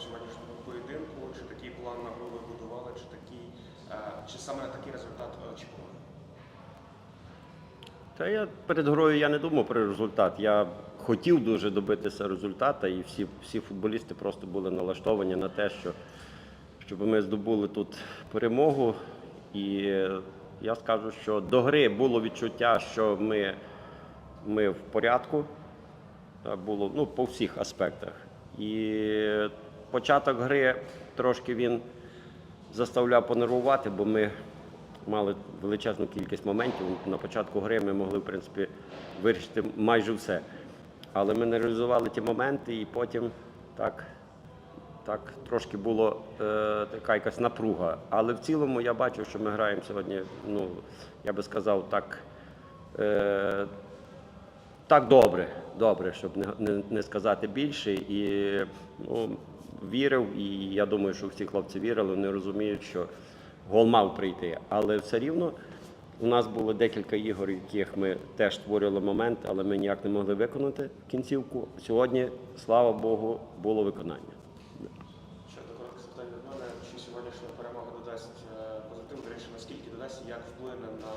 сьогоднішньому поєдинку, чи такий план на гру будували, чи такий, е, чи саме на такий результат очікували? Та я перед грою я не думав про результат. Я хотів дуже добитися результата, і всі всі футболісти просто були налаштовані на те, що щоб ми здобули тут перемогу. І я скажу, що до гри було відчуття, що ми ми в порядку. Було ну, по всіх аспектах. І початок гри трошки він заставляв понервувати, бо ми мали величезну кількість моментів. На початку гри ми могли, в принципі, вирішити майже все. Але ми не реалізували ті моменти, і потім так, так трошки було е, така якась напруга. Але в цілому я бачу, що ми граємо сьогодні, ну, я би сказав, так. Е, так добре, добре, щоб не, не, не сказати більше. І ну, вірив, і я думаю, що всі хлопці вірили, вони розуміють, що гол мав прийти. Але все рівно у нас було декілька ігор, в яких ми теж створювали момент, але ми ніяк не могли виконати кінцівку. Сьогодні, слава Богу, було виконання. Ще до коротких запитань від мене, чи сьогоднішня перемога додасть е, позитив, речі, наскільки додасть, як вплине на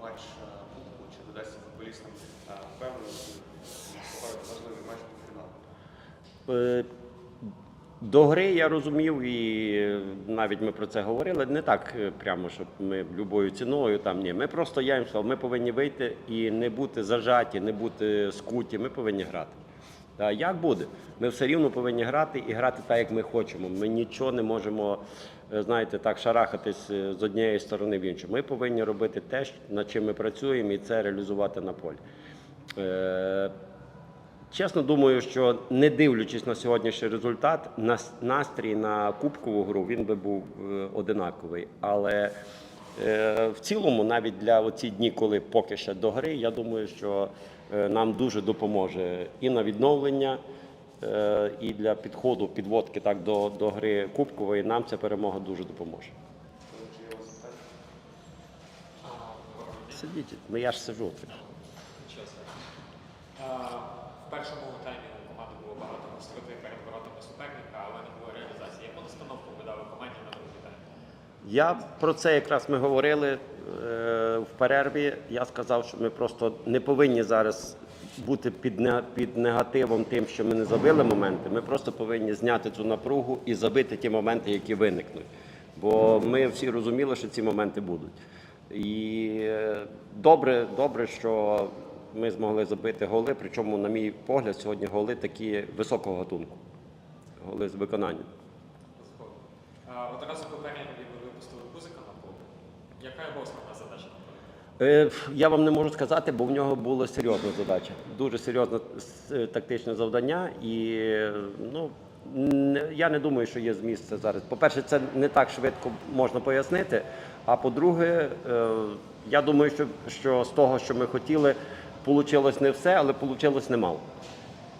матч е, Кубку, чи додасть футболістам е, впевненості важливий матч по фіналу? Е, До гри я розумів, і навіть ми про це говорили. Не так е, прямо, щоб ми любою ціною там ні. Ми просто я їм сказав, ми повинні вийти і не бути зажаті, не бути скуті. Ми повинні грати. Та як буде? Ми все рівно повинні грати і грати так, як ми хочемо. Ми нічого не можемо, е, знаєте, так шарахатись е, з однієї сторони в іншу. Ми повинні робити те, над чим ми працюємо, і це реалізувати на полі. Чесно думаю, що не дивлячись на сьогоднішній результат, настрій на кубкову гру він би був е, одинаковий. Але е, в цілому, навіть для оці дні, коли поки ще до гри, я думаю, що е, нам дуже допоможе і на відновлення, і для підходу, підводки так до, до гри кубкової. Нам ця перемога дуже допоможе. Сидіть, ну я ж сижу. це ж. Нічого собі. А, В першому таймі у команди було багато гостроти перед воротами суперника, але не було реалізації. Яку настановку ви дали команді на другий тайм? Я про це якраз ми говорили е, в перерві. Я сказав, що ми просто не повинні зараз бути під негативом тим, що ми не забили моменти. Ми просто повинні зняти цю напругу і забити ті моменти, які виникнуть. Бо ми всі розуміли, що ці моменти будуть. І е, добре, добре, що ми змогли забити голи. Причому, на мій погляд, сьогодні голи такі високого гатунку. Голи з виконанням. Одразу по перерві ви випустили Кузика на поле. Яка його основна задача? Е, Я вам не можу сказати, бо в нього була серйозна задача. Дуже серйозне тактичне завдання. І е, ну, я не думаю, що є зміст це зараз. По-перше, це не так швидко можна пояснити. А по-друге, е, я думаю, що, що з того, що ми хотіли, вийшло не все, але вийшло немало.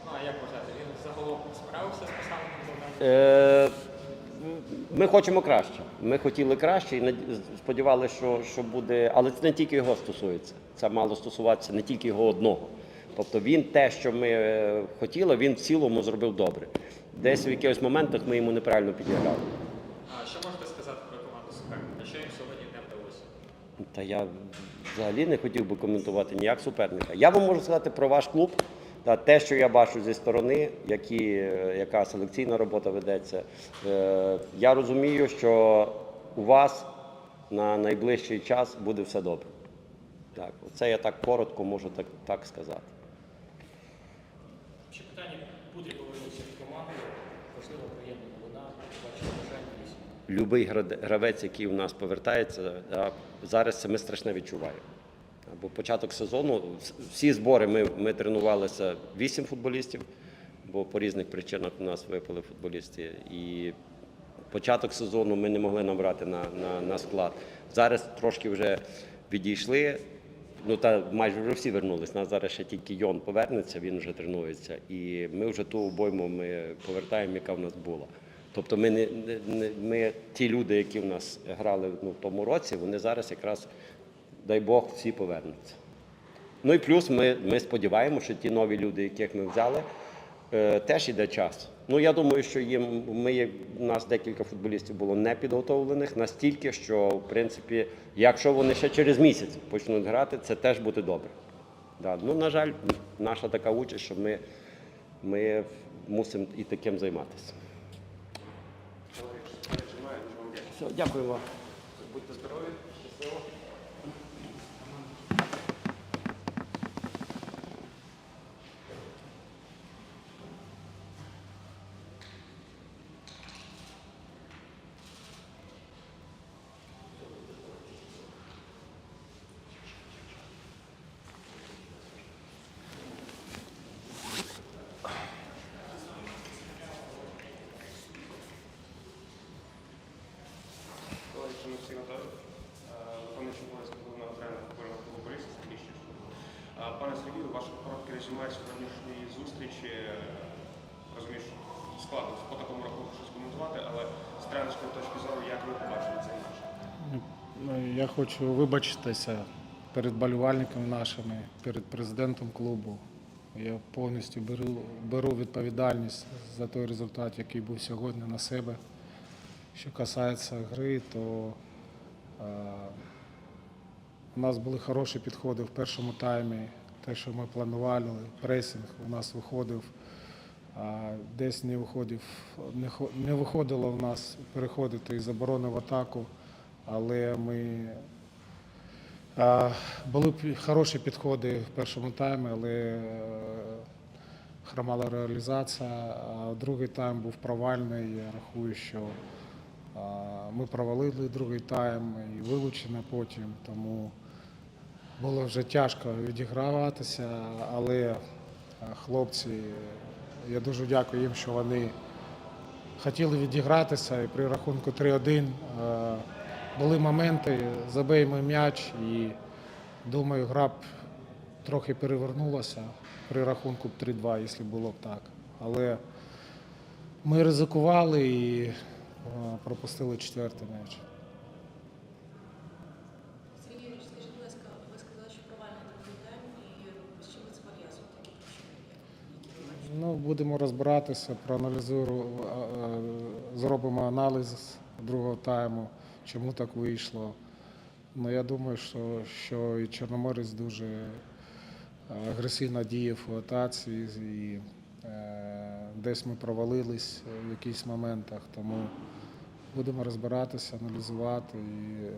Ну а як вважаєте, він загалом справився з поставленим завданням? Е, Ми хочемо краще. Ми хотіли краще і сподівалися, що, що буде. Але це не тільки його стосується. Це мало стосуватися не тільки його одного. Тобто він те, що ми е, хотіли, він в цілому зробив добре. Десь в якихось моментах ми йому неправильно підіграли. А що можете сказати про команду суперника? Що їм сьогодні не вдалося? Та я взагалі не хотів би коментувати ніяк суперника. Я вам можу сказати про ваш клуб. Та те, що я бачу зі сторони, які, е, яка селекційна робота ведеться, е, я розумію, що у вас на найближчий час буде все добре. Так, це я так коротко можу так, так сказати. Любий гравець, який у нас повертається, зараз це ми страшне відчуваємо. Бо початок сезону, всі збори ми, ми тренувалися вісім футболістів, бо по різних причинах у нас випали футболісти. І початок сезону ми не могли набрати на, на, на склад. Зараз трошки вже відійшли. Ну та майже вже всі вернулись. Нас зараз ще тільки Йон повернеться, він вже тренується. І ми вже ту обойму ми повертаємо, яка в нас була. Тобто ми не, не, ми ті люди, які в нас грали ну, в тому році, вони зараз якраз, дай Бог, всі повернуться. Ну і плюс ми, ми сподіваємося, що ті нові люди, яких ми взяли, е, теж іде час. Ну я думаю, що їм ми у нас декілька футболістів було не підготовлених настільки, що в принципі, якщо вони ще через місяць почнуть грати, це теж буде добре. Да. Ну, на жаль, наша така участь, що ми, ми мусимо і таким займатися. Колеги, питання чи немає? Дуже вам дякую. Все, дякую вам. Будьте здорові, Всі е, виконуючий обов'язки головного тренера футбольного клубу Бориса Сергій Щучко. Е, Пане Сергію, ваше коротке резюме сьогоднішньої зустрічі. Е, Розумію, що складно по такому рахунку щось коментувати, але з тренерської точки зору, як ви побачили цей матч? Ну, Я хочу вибачитися перед болівальниками нашими, перед президентом клубу. Я повністю беру, беру відповідальність за той результат, який був сьогодні на себе. Що касається гри, то у нас були хороші підходи в першому таймі. Те, що ми планували, пресинг у нас виходив. Десь не виходив, не, виходило в нас переходити із оборони в атаку, але ми були хороші підходи в першому таймі, але е, хромала реалізація. Другий тайм був провальний. Я рахую, що ми провалили другий тайм і вилучено потім, тому було вже тяжко відіграватися, але е, хлопці, я дуже дякую їм, що вони хотіли відігратися і при рахунку 3-1 е, були моменти, забиймо м'яч і думаю, гра б трохи перевернулася при рахунку 3-2, якщо було б так. Але ми ризикували і пропустили четвертий м'яч. Сергій скажіть, будь ласка, ви сказали, що провальний другий тайм, і з чим ви це пов'язуєте? Ну, будемо розбиратися, проаналізуємо, е, е, зробимо аналіз другого тайму, чому так вийшло. Ну, я думаю, що, що і Чорноморець дуже е, агресивно діяв у атаці, і е, десь ми провалились в якихось моментах, тому будемо розбиратися, аналізувати і е,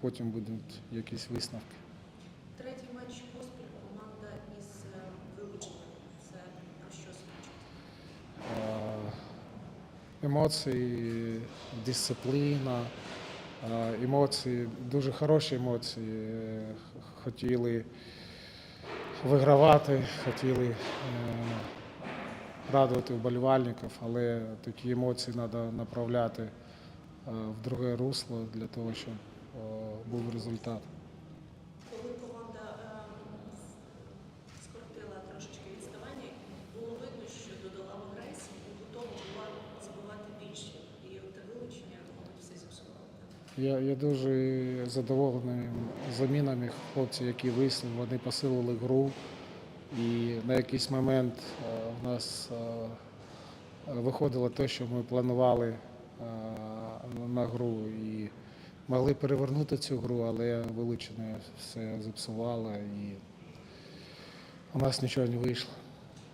потім будуть якісь висновки. Третій матч поспіль команда із е, вилученням. Це про що свідчить? Е, емоції, дисципліна, емоції, дуже хороші емоції. Хотіли вигравати, хотіли радувати вболівальників, але такі емоції треба направляти в друге русло для того, щоб е, був результат. Коли команда е, скоротила трошечки відставання, було видно, що додала в агресії і готова була забивати більше. І те вилучення, все зіпсувало. Я, я дуже задоволений замінами хлопців, які вийшли, вони посилили гру. І на якийсь момент е, в нас е, виходило те, що ми планували е, на гру і могли перевернути цю гру, але вилучене все зіпсувало і у нас нічого не вийшло.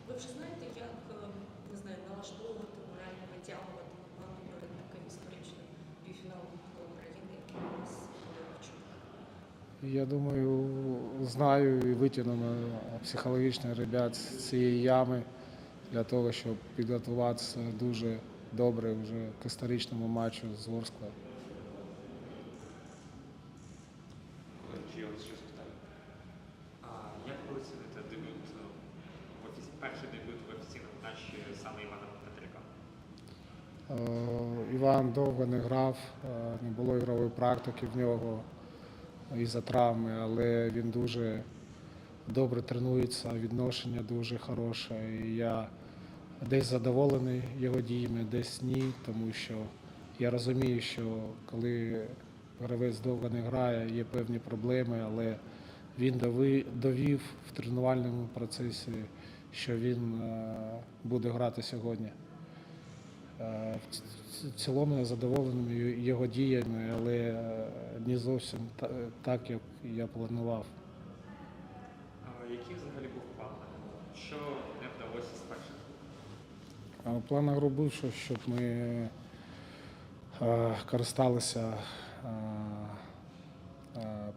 Ви вже знаєте, як е, не знаю, налаштовувати, морально витягувати команду перед таким історичним півфіналом України, який у нас буде? Я думаю, знаю і витягнемо психологічно ребят з цієї ями для того, щоб підготуватися дуже добре вже к історичному матчу з Ворсклою. Чи є вас щось питання? А як ви оціните дебют е, в офіс... перший дебют в офіційному матчі саме Івана Петрика? Е, Іван довго не грав, е, не було ігрової практики в нього із-за травми, але він дуже добре тренується, відношення дуже хороше. І я десь задоволений його діями, десь ні, тому що я розумію, що коли гравець довго не грає, є певні проблеми, але він довів в тренувальному процесі, що він е, буде грати сьогодні. Е, В цілому я задоволений його діями, але е, не зовсім так, як я планував. А Який взагалі був план? Що не вдалося з перших? План був, щоб ми е, користалися е, е,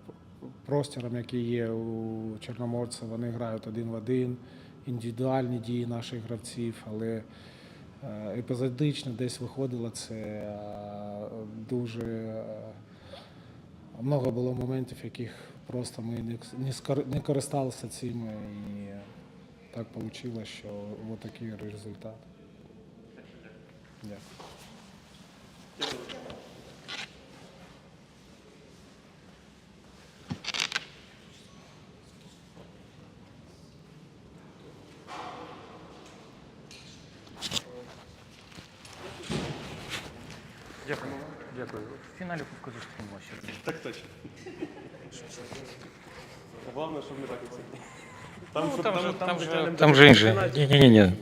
простором, який є у Чорноморця. Вони грають один в один, індивідуальні дії наших гравців, але епізодично десь виходило це дуже. Много було моментів, яких просто ми не, користалися цим, і так вийшло, що ось такий результат. Дякую. Дякую. Дякую. В фіналі Кубка зустрінемо ще. Так точно. Головне, щоб не так як це. Там, Ну, щоб- там, там, же, там там, вже же, не там же інше. Ні, ні, ні.